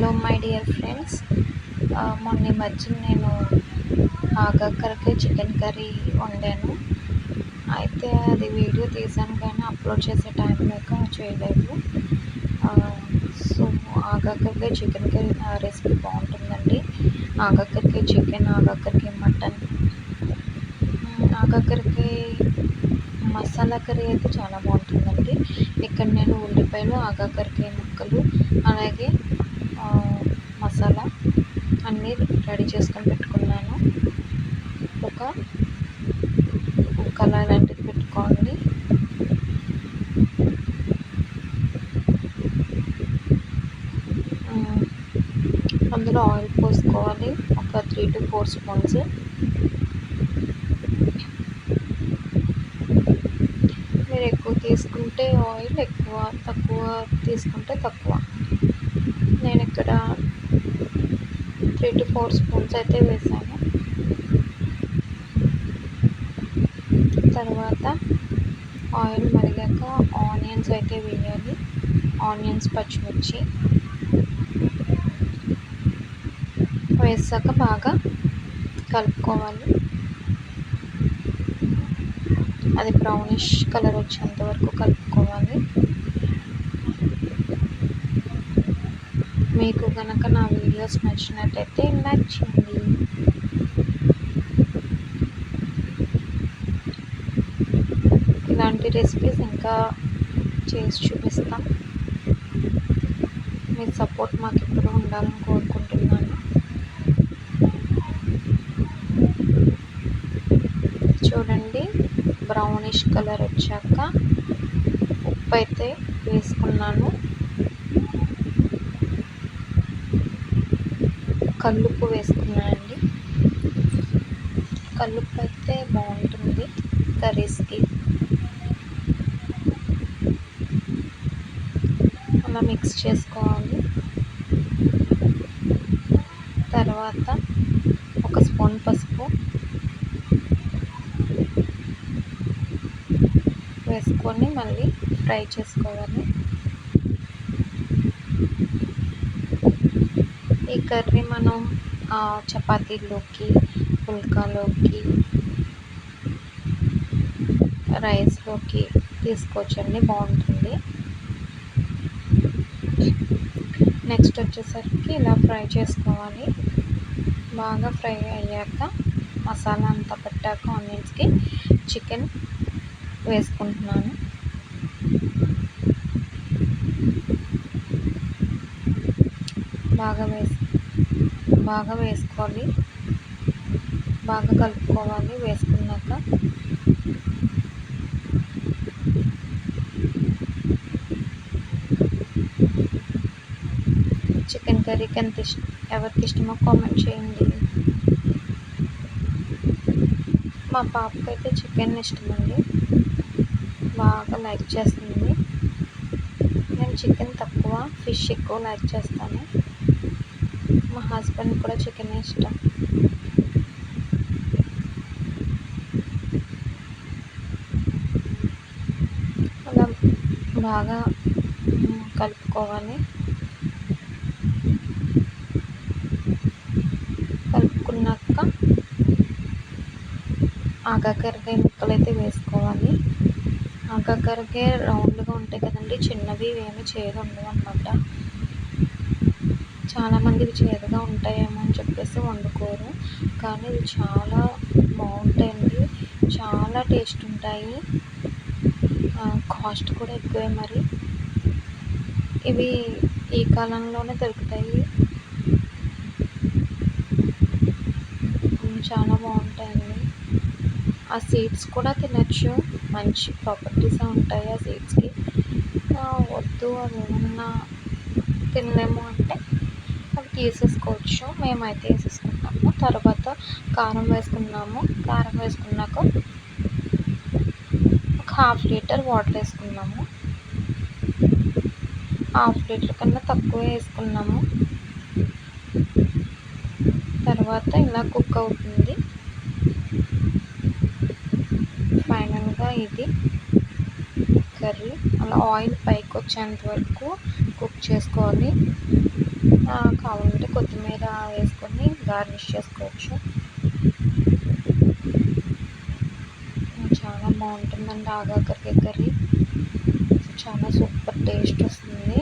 Hello my dear friends. మొన్న మధ్య నేను ఆగాకరకాయ చికెన్ కర్రీ వండాను. అయితే అది వీడియో తీసాను కానీ అప్లోడ్ చేసే టైం లేక చేయలేదు. సో ఆగాకరకాయ చికెన్ కర్రీ రెసిపీ బాగుంటుందండి. ఆగాకరకాయ చికెన్ ఆగాకరకే మటన్. ఆగాకరకాయ మసాలా కర్రీ అయితే చాలా బాగుంటుందండి. ఇక్కడ నేను ఉల్లిపాయలు ఆగాకరకాయ ముక్కలు అలాగే అన్నీ రెడీ చేసుకొని పెట్టుకున్నాను. ఒక కళాయి లాంటిది పెట్టుకోండి. అందులో ఆయిల్ పోసుకోవాలి. ఒక త్రీ టు ఫోర్ స్పూన్స్. మీరు ఎక్కువ తీసుకుంటే ఆయిల్ ఎక్కువ తక్కువ తీసుకుంటే తక్కువ. నేను ఇక్కడ త్రీ టు ఫోర్ స్పూన్స్ అయితే వేసాను. తర్వాత ఆయిల్ మరిగాక ఆనియన్స్ అయితే వేయాలి. ఆనియన్స్ పచ్చిమిర్చి వేసాక బాగా కలుపుకోవాలి. అది బ్రౌనిష్ కలర్ వచ్చేంత వరకు కలుపుకోవాలి. మీకు కనుక నా వీడియోస్ నచ్చినట్టయితే లైక్ చేయండి ఇలాంటి రెసిపీస్ ఇంకా చేసి చూపిస్తాం. మీ సపోర్ట్ మాకు ఎప్పుడు ఉండాలని కోరుకుంటున్నాను. చూడండి బ్రౌనిష్ కలర్ వచ్చాక ఉప్పు అయితే వేసుకున్నాను. కల్లుప్పు వేసుకున్నానండి కల్లుప్పు అయితే బాగుంటుంది కర్రీస్కి. అలా మిక్స్ చేసుకోవాలి. తర్వాత ఒక స్పూన్ పసుపు వేసుకొని మళ్ళీ ఫ్రై చేసుకోవాలి. ఈ కర్రీ మనం చపాతీలోకి పుల్కాలోకి రైస్లోకి తీసుకోవచ్చండి. బాగుంటుంది. నెక్స్ట్ వచ్చేసరికి ఇలా ఫ్రై చేసుకోవాలి. బాగా ఫ్రై అయ్యాక మసాలా అంతా పెట్టాక ఆనియన్స్కి చికెన్ వేసుకుంటున్నాను. బాగా వేసి బాగా వేసుకోవాలి. బాగా కలుపుకోవాలి వేసుకున్నాక. చికెన్ కర్రీకి ఎంత ఇష్టం ఎవరికి ఇష్టమో కామెంట్ చేయండి. మా పాపకైతే చికెన్ ఇష్టమండి. బాగా లైక్ చేస్తుంది. నేను చికెన్ తక్కువ ఫిష్ ఎక్కువ లైక్ చేస్తాను. మా హస్బెండ్ కూడా చికెన్ ఇష్టం. అలా బాగా కలుపుకోవాలి. కలుపుకున్నాక ఆగాకరకాయ ముక్కలు అయితే వేసుకోవాలి. ఆగాకరకాయ రౌండ్గా ఉంటాయి కదండి చిన్నవి ఏమి చేదు ఉండవు అనమాట చాలామంది ఇవి చేదుగా ఉంటాయేమో అని చెప్పేసి వండుకోరు. కానీ ఇవి చాలా బాగుంటాయండి. చాలా టేస్ట్ ఉంటాయి. కాస్ట్ కూడా ఎక్కువే మరి. ఇవి ఈ కాలంలోనే దొరుకుతాయి. చాలా బాగుంటాయండి. ఆ సీడ్స్ కూడా తినచ్చు. మంచి ప్రాపర్టీస్ ఉంటాయి ఆ సీడ్స్కి. వద్దు అవి ఏమన్నా తినలేము అంటే వేసేసుకోవచ్చు మేమైతే వేసేసుకున్నాము తర్వాత కారం వేసుకున్నాము. కారం వేసుకున్నాక ఒక హాఫ్ లీటర్ వాటర్ వేసుకున్నాము. హాఫ్ లీటర్ కన్నా తక్కువ వేసుకున్నాము. తర్వాత ఇలా కుక్ అవుతుంది. ఫైనల్గా ఇది కర్రీ. అలా ఆయిల్ పైకి వచ్చేంత వరకు కుక్ చేసుకోవాలి. కావాలంటే కొత్తిమీర వేసుకొని గార్నిష్ చేసుకోవచ్చు. చాలా బాగుంటుందండి ఆగాకరకాయ కర్రీ. చాలా సూపర్ టేస్ట్ వస్తుంది.